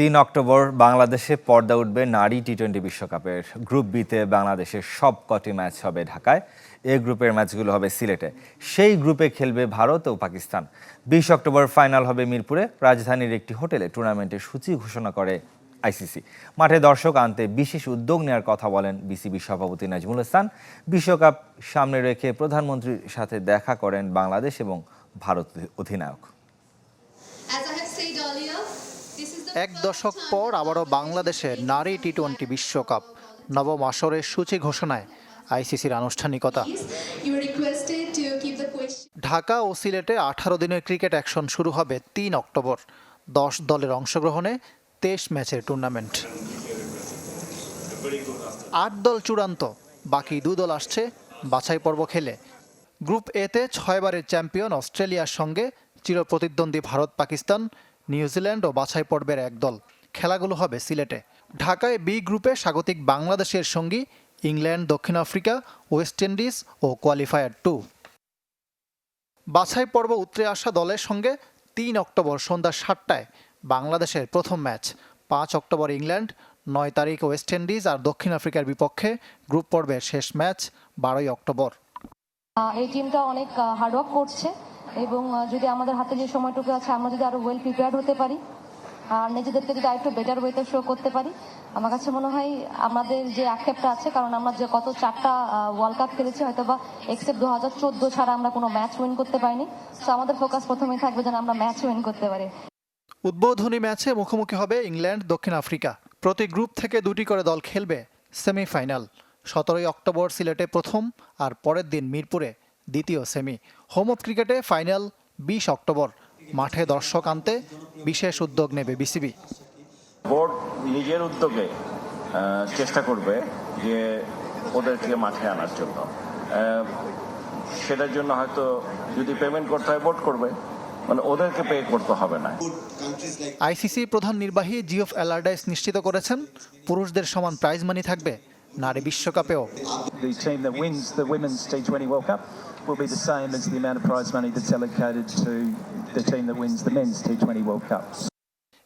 তিন অক্টোবর বাংলাদেশে পর্দা উঠবে নারী টি টোয়েন্টি বিশ্বকাপের গ্রুপ বিতে বাংলাদেশের সব কটি ম্যাচ হবে ঢাকায়। এ গ্রুপের ম্যাচগুলো হবে সিলেটে। সেই গ্রুপে খেলবে ভারত ও পাকিস্তান। বিশ অক্টোবর ফাইনাল হবে মিরপুরে। রাজধানীর একটি হোটেলে টুর্নামেন্টের সূচি ঘোষণা করে আইসিসি। মাঠে দর্শক আনতে বিশেষ উদ্যোগ নেওয়ার কথা বলেন বিসিবি সভাপতি নাজমুল হাসান। বিশ্বকাপ সামনে রেখে প্রধানমন্ত্রীর সাথে দেখা করেন বাংলাদেশ এবং ভারত অধিনায়ক। এক দশক পর আবারও বাংলাদেশে নারী টি টোয়েন্টি বিশ্বকাপ। নবম আসরের সূচি ঘোষণায় আইসিসির আনুষ্ঠানিকতা. ঢাকা ও সিলেটে আঠারো দিনের ক্রিকেট অ্যাকশন শুরু হবে তিন অক্টোবর। দশ দলের অংশগ্রহণে তেইশ ম্যাচের টুর্নামেন্ট। আট দল চূড়ান্ত বাকি দু দল আসছে বাছাই পর্ব খেলে। গ্রুপ এতে ছয়বারের চ্যাম্পিয়ন অস্ট্রেলিয়ার সঙ্গে চিরপ্রতিদ্বন্দ্বী ভারত পাকিস্তান নিউজিল্যান্ড ও বাছাই পর্বের এক দল। খেলাগুলো হবে সিলেটে। ঢাকায় বি গ্রুপে স্বাগতিক বাংলাদেশের সঙ্গী ইংল্যান্ড, দক্ষিণ আফ্রিকা, ওয়েস্ট ইন্ডিজ ও কোয়ালিফায়ার টু। বাছাই পর্ব উতরে আসা দলের সঙ্গে তিন অক্টোবর সন্ধ্যা সাতটায় বাংলাদেশের প্রথম ম্যাচ। পাঁচ অক্টোবর ইংল্যান্ড, নয় তারিখ ওয়েস্ট ইন্ডিজ আর দক্ষিণ আফ্রিকার বিপক্ষে গ্রুপ পর্বের শেষ ম্যাচ বারোই অক্টোবর। এই টিমটা অনেক হার্ডওয়ার্ক করছে। এবং যদি আমাদের হাতে যে সময়টুকু আছে, আমরা যদি আরও ওয়েল প্রিপেয়ার্ড হতে পারি, আর নিজেদেরকে যদি আরেকটু বেটার ওয়েতে শো করতে পারি, আমার কাছে মনে হয় আমাদের যে আক্ষেপটা আছে, কারণ আমরা যে কত চারটা ওয়ার্ল্ড কাপ খেলেছি হয়তো বা এক্সেপ্ট দু হাজার চোদ্দ ছাড়া আমরা কোনো ম্যাচ উইন করতে পারিনি। সো আমাদের ফোকাস প্রথমেই থাকবে যেন আমরা ম্যাচ উইন করতে পারি। উদ্বোধনী ম্যাচে মুখোমুখি হবে ইংল্যান্ড, দক্ষিণ আফ্রিকা। প্রতি গ্রুপ থেকে দুটি করে দল খেলবে সেমিফাইনাল সতেরোই অক্টোবর সিলেটে প্রথম, আর পরের দিন মিরপুরে। দ্বিতীয় সেমি। হোম অফ ক্রিকেটে ফাইনাল বিশ অক্টোবর। মাঠে দর্শক আনতে বিশেষ উদ্যোগ নেবে বিসিবি। বোর্ড নিজের উদ্যোগে চেষ্টা করবে যে ওদেরকে মাঠে আনার জন্য। সেটার জন্য হয়তো যদি পেমেন্ট করতে হয় বোর্ড করবে। মানে ওদেরকে পে করতে হবে না। আইসিসি প্রধান নির্বাহী জিওফ অ্যালার্ডাইস নিশ্চিত করেছেন পুরুষদের সমান প্রাইজ মানি থাকবে। নারী বিশ্বকাপেও। The team that wins the Women's T20 World Cup will be the same as the amount of prize money that's allocated to the team that wins the Men's T20 World Cup.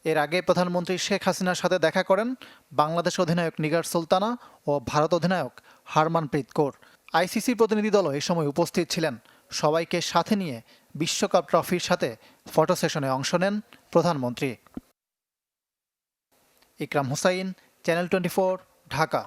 এর আগে প্রধানমন্ত্রী শেখ হাসিনার সাথে দেখা করেন বাংলাদেশ অধিনায়ক নিগার সুলতানা ও ভারত অধিনায়ক Harmanpreet Kaur. ICC প্রতিনিধি দলও এই সময় উপস্থিত ছিলেন। সবাইকে সাথে নিয়ে বিশ্বকাপ ট্রফির সাথে ফটো সেশনে অংশ নেন প্রধানমন্ত্রী। Ikram Hussain channel twenty Dhaka.